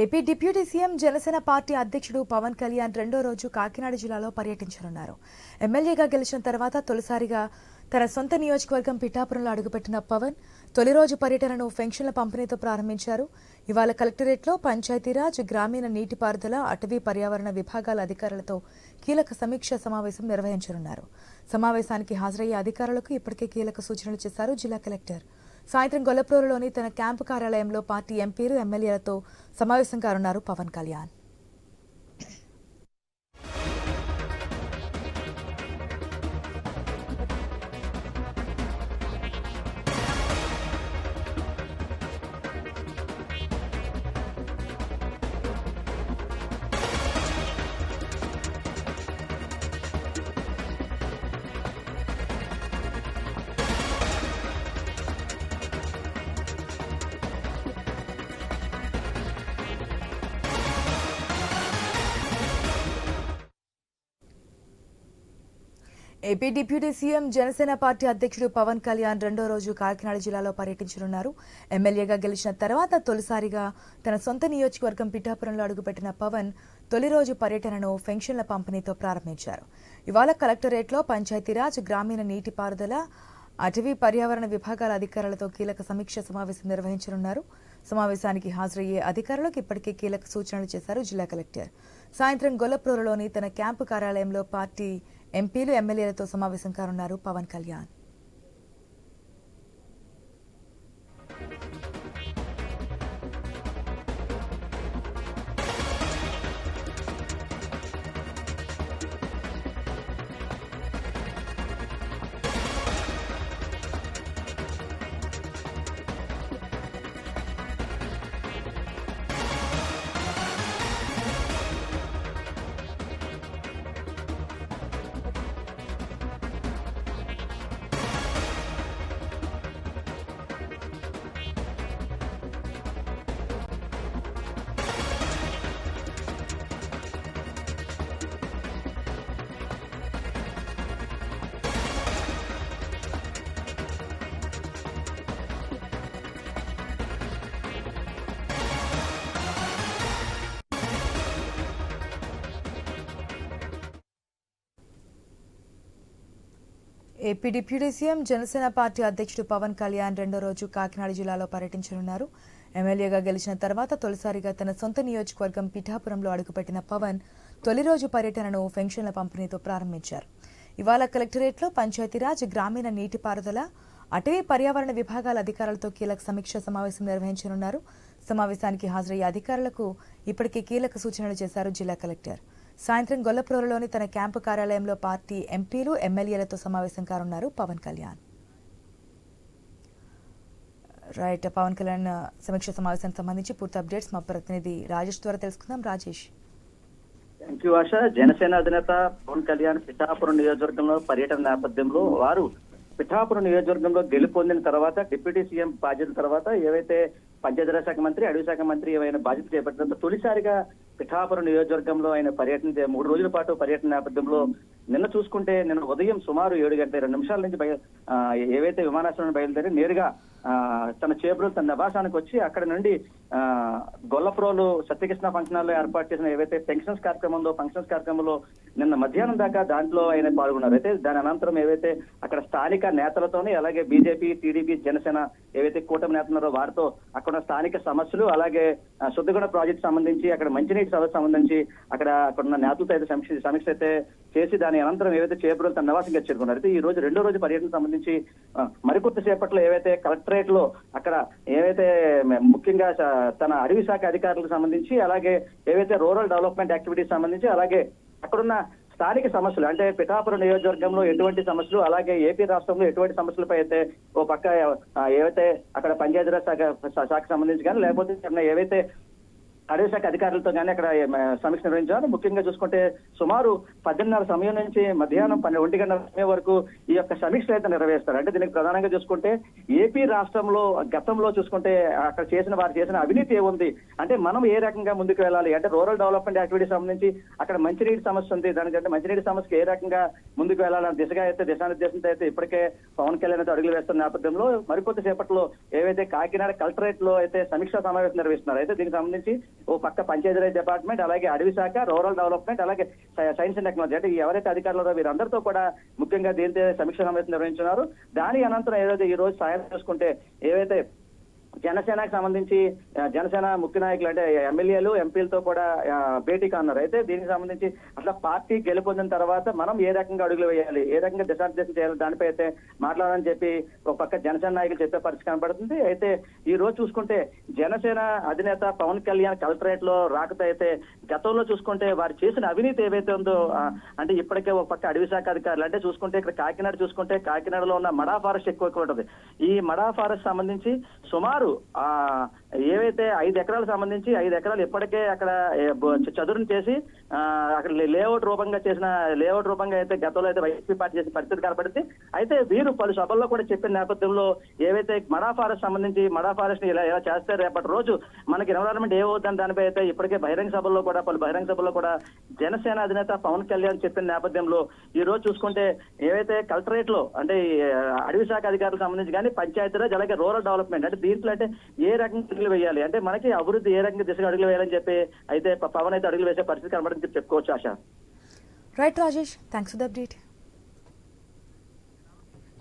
AP deputy CM Janasena party అధ్యక్షుడు పవన్ కళ్యాణ్ రెండో రోజు కాకినాడ జిల్లాలో పర్యటించనున్నారు. ఎమ్మెల్యేగా గెలిచిన తర్వాత తొలిసారిగా తన సొంత నియోజకవర్గం పిఠాపురంలో అడుగుపెట్టిన పవన్ తొలి రోజు పర్యటనను పెన్షన్ల పంపిణీతో ప్రారంభించారు. ఇవాళ కలెక్టరేట్లో పంచాయతీరాజ్ గ్రామీణ నీటిపారుదల అటవీ పర్యావరణ విభాగాల అధికారులతో కీలక సమీక్ష సమావేశం నిర్వహించనున్నారు. సమావేశానికి హాజరయ్యే అధికారులకు ఇప్పటికే కీలక సూచనలు చేశారు జిల్లా కలెక్టర్. సాయంత్రం గొల్లప్రోలులోని తన క్యాంపు కార్యాలయంలో పార్టీ ఎంపీలు ఎమ్మెల్యేలతో సమావేశం కానున్నారు Pawan Kalyan. AP deputy CM Janasena party అధ్యక్షుడు పవన్ కళ్యాణ్ రెండో రోజు కాకినాడ జిల్లాలో పర్యటించనున్నారు. ఎమ్మెల్యేగా గెలిచిన తర్వాత తొలిసారిగా తన సొంత నియోజకవర్గం పిఠాపురంలో అడుగుపెట్టిన పవన్ తొలి రోజు పర్యటనను పెన్షన్ల పంపిణీతో ప్రారంభించారు. ఇవాళ కలెక్టరేట్లో పంచాయతీరాజ్ గ్రామీణ నీటిపారుదల అటవీ పర్యావరణ విభాగాల అధికారులతో కీలక సమీక్ష సమావేశం నిర్వహించనున్నారు. సమావేశానికి హాజరయ్యే అధికారులకు ఇప్పటికే కీలక సూచనలు చేశారు జిల్లా కలెక్టర్. సాయంత్రం గొల్లప్రోలులోని తన క్యాంపు కార్యాలయంలో పార్టీ ఎంపీలు ఎమ్మెల్యేలతో సమావేశం కానున్నారు Pawan Kalyan. AP deputy CM Janasena party అధ్యక్షుడు పవన్ కళ్యాణ్ రెండో రోజు కాకినాడ జిల్లాలో పర్యటించనున్నారు. ఎమ్మెల్యేగా గెలిచిన తర్వాత తొలిసారిగా తన సొంత నియోజకవర్గం పిఠాపురంలో అడుగుపెట్టిన పవన్ తొలి రోజు పర్యటనను పెన్షన్ల పంపిణీతో ప్రారంభించారు. ఇవాళ కలెక్టరేట్లో పంచాయతీరాజ్ గ్రామీణ నీటిపారుదల అటవీ పర్యావరణ విభాగాల అధికారులతో కీలక సమీక్ష సమావేశం నిర్వహించనున్నారు. సమావేశానికి హాజరయ్యే అధికారులకు ఇప్పటికే కీలక సూచనలు చేశారు జిల్లా కలెక్టర్. సాయంత్రం గొల్లప్రోలులోని తన క్యాంపు కార్యాలయంలో పార్టీ ఎంపీలు ఎమ్మెల్యేలతో సమావేశం కానున్నారు పవన్ కళ్యాణ్. రైట్ పవన్ కళ్యాణ్ సమీక్ష సమావేశానికి సంబంధించి పూర్తి అప్డేట్స్ మా ప్రతినిధి రాజేష్ ద్వారా తెలుసుకుందాం. Rajesh. Thank you Asha. Janasena అధినేత పవన్ కళ్యాణ్ పిఠాపురం నియోజకవర్గంలో పర్యటన నేపథ్యంలో వారు పిఠాపురం నియోజకవర్గంలో గెలుపొందిన తర్వాత డిప్యూటీ సీఎం బాధ్యత తర్వాత ఏవైతే పంచాయతీరాజ్ శాఖ మంత్రి అడవి శాఖ మంత్రి ఏవైనా బాధ్యత చేపట్టినంత తొలిసారిగా పిఠాపురం నియోజకవర్గంలో ఆయన పర్యటన మూడు రోజుల పాటు పర్యటన నేపథ్యంలో నిన్న చూసుకుంటే నిన్న ఉదయం సుమారు ఏడు గంటల రెండు నిమిషాల నుంచి బయ ఏవైతే విమానాశ్రయం బయలుదేరి నేరుగా తన చేబ్రోలు తన నివాసానికి వచ్చి అక్కడ నుండి ఆ, గొల్లప్రోలు సత్యకృష్ణ ఫంక్షన్ హాల్లో ఏర్పాటు చేసిన ఏవైతే పెన్షన్స్ కార్యక్రమంలో ఫంక్షన్స్ కార్యక్రమంలో నిన్న మధ్యాహ్నం దాకా దాంట్లో ఆయన పాల్గొన్నారు. అయితే దాని అనంతరం ఏవైతే అక్కడ స్థానిక నేతలతోని అలాగే బీజేపీ టీడీపీ జనసేన ఏవైతే కూటమి నేతలున్నారో వారితో అక్కడ స్థానిక సమస్యలు అలాగే ఆ, శుద్ధగుణ ప్రాజెక్ట్ సంబంధించి అక్కడ మంచినీటి సమస్య సంబంధించి అక్కడ అక్కడ ఉన్న నేతలతో అయితే సమీక్ష సమీక్ష అయితే చేసి దాని అనంతరం ఏవైతే చేపలు తన నివాసంగా చేరుకున్నారు అయితే ఈ రోజు రెండో రోజు పర్యటన సంబంధించి ఆ, మరికొద్ది సేపట్లో ఏవైతే కలెక్టరేట్లో అక్కడ ఏవైతే ముఖ్యంగా తన అడవి శాఖ అధికారులకు సంబంధించి అలాగే ఏవైతే రూరల్ డెవలప్మెంట్ యాక్టివిటీస్ సంబంధించి అలాగే అక్కడున్న స్థానిక సమస్యలు అంటే పిఠాపురం నియోజకవర్గంలో ఎటువంటి సమస్యలు అలాగే ఏపీ రాష్ట్రంలో ఎటువంటి సమస్యలపై అయితే ఓ పక్క ఏవైతే అక్కడ పంచాయతీరాజ్ శాఖ శాఖకు సంబంధించి కానీ లేకపోతే ఏవైతే అడవి శాఖ అధికారులతో కానీ అక్కడ సమీక్ష నిర్వహించారు. ముఖ్యంగా చూసుకుంటే సుమారు పద్దెనిమిదిన్నర సమయం నుంచి మధ్యాహ్నం పన్నెండు ఒంటి గంటల సమయం వరకు ఈ యొక్క సమీక్ష అయితే నిర్వహిస్తారు. అంటే దీనికి ప్రధానంగా చూసుకుంటే ఏపీ రాష్ట్రంలో గతంలో చూసుకుంటే అక్కడ చేసిన వారు చేసిన అవినీతి ఏముంది? అంటే మనం ఏ రకంగా ముందుకు వెళ్ళాలి? అంటే రూరల్ డెవలప్మెంట్ యాక్టివిటీ సంబంధించి అక్కడ మంచినీటి సమస్య ఉంది. దానికంటే మంచినీటి సమస్యకి ఏ రకంగా ముందుకు వెళ్ళాలన్న దిశగా అయితే దిశానిర్దేశంతో అయితే ఇప్పటికే పవన్ కళ్యాణ్ అయితే అడుగులు వేస్తున్న నేపథ్యంలో మరికొద్ది సేపట్లో ఏవైతే కాకినాడ కలెక్టరేట్లో అయితే సమీక్షా సమావేశం నిర్వహిస్తున్నారు. అయితే దీనికి సంబంధించి ఓ పక్క పంచాయతీరాజ్ డిపార్ట్మెంట్ అలాగే అడవి శాఖ రూరల్ డెవలప్మెంట్ అలాగే సైన్స్ అండ్ టెక్నాలజీ. అంటే ఎవరైతే అధికారులు వీరందరితో కూడా ముఖ్యంగా దీనితో సమీక్ష సమావేశం నిర్వహించున్నారు. దాని అనంతరం ఏదైతే ఈ రోజు సాయం చూసుకుంటే ఏవైతే జనసేనకు సంబంధించి జనసేన ముఖ్య నాయకులు అంటే ఎమ్మెల్యేలు ఎంపీలతో కూడా భేటీ కానున్నారు. అయితే దీనికి సంబంధించి అసలు పార్టీ గెలుపొందిన తర్వాత మనం ఏ రకంగా అడుగులు వేయాలి ఏ రకంగా దిశానిర్దేశం చేయాలి దానిపై అయితే మాట్లాడాలని చెప్పి ఒక పక్క జనసేన నాయకులు చెప్పే పరిస్థితి కనబడుతుంది. అయితే ఈ రోజు చూసుకుంటే జనసేన అధినేత పవన్ కళ్యాణ్ కలెక్టరేట్లో రాకతో అయితే గతంలో చూసుకుంటే వారు చేసిన అవినీతి ఏవైతే ఉందో అంటే ఇప్పటికే ఒక పక్క అడవి శాఖ అధికారులు అంటే చూసుకుంటే ఇక్కడ కాకినాడ చూసుకుంటే కాకినాడలో ఉన్న మడా ఫారెస్ట్ ఎక్కువ ఉంటుంది. ఈ మడా ఫారెస్ట్ సంబంధించి సుమారు a ఏవైతే ఐదు ఎకరాలకు సంబంధించి ఐదు ఎకరాలు ఇప్పటికే అక్కడ చదువుని చదురుని చేసి ఆ, అక్కడ లేఅవుట్ రూపంగా చేసిన లేఅవుట్ రూపంగా అయితే గతంలో అయితే వైసీపీ పార్టీ చేసిన పరిస్థితి కనపడింది. అయితే వీరు పలు సభల్లో కూడా చెప్పిన నేపథ్యంలో ఏవైతే మడా ఫారెస్ట్ సంబంధించి మడా ఫారెస్ట్ని ఇలా ఇలా చేస్తే రేపటి రోజు మనకి ఎన్విరాన్మెంట్ ఏమవుతుందని దానిపై అయితే ఇప్పటికే బహిరంగ సభల్లో కూడా పలు బహిరంగ సభల్లో కూడా జనసేన అధినేత పవన్ కళ్యాణ్ చెప్పిన నేపథ్యంలో ఈ రోజు చూసుకుంటే ఏవైతే కలెక్టరేట్లో అంటే అడవి శాఖ అధికారులకు సంబంధించి కానీ పంచాయతీరాజ్ అలాగే రూరల్ డెవలప్మెంట్ అంటే దీంట్లో అంటే ఏ రకంగా అడుగులు వేయాలి. అంటే మనకి అభివృద్ధి ఏ రకంగా దిశగా అడుగులు వేయాలని చెప్పి అయితే పవన్ అయితే అడుగులు వేసే పరిస్థితి కనబడింది చెప్పుకోవచ్చు Asha. Right Rajesh thanks for the update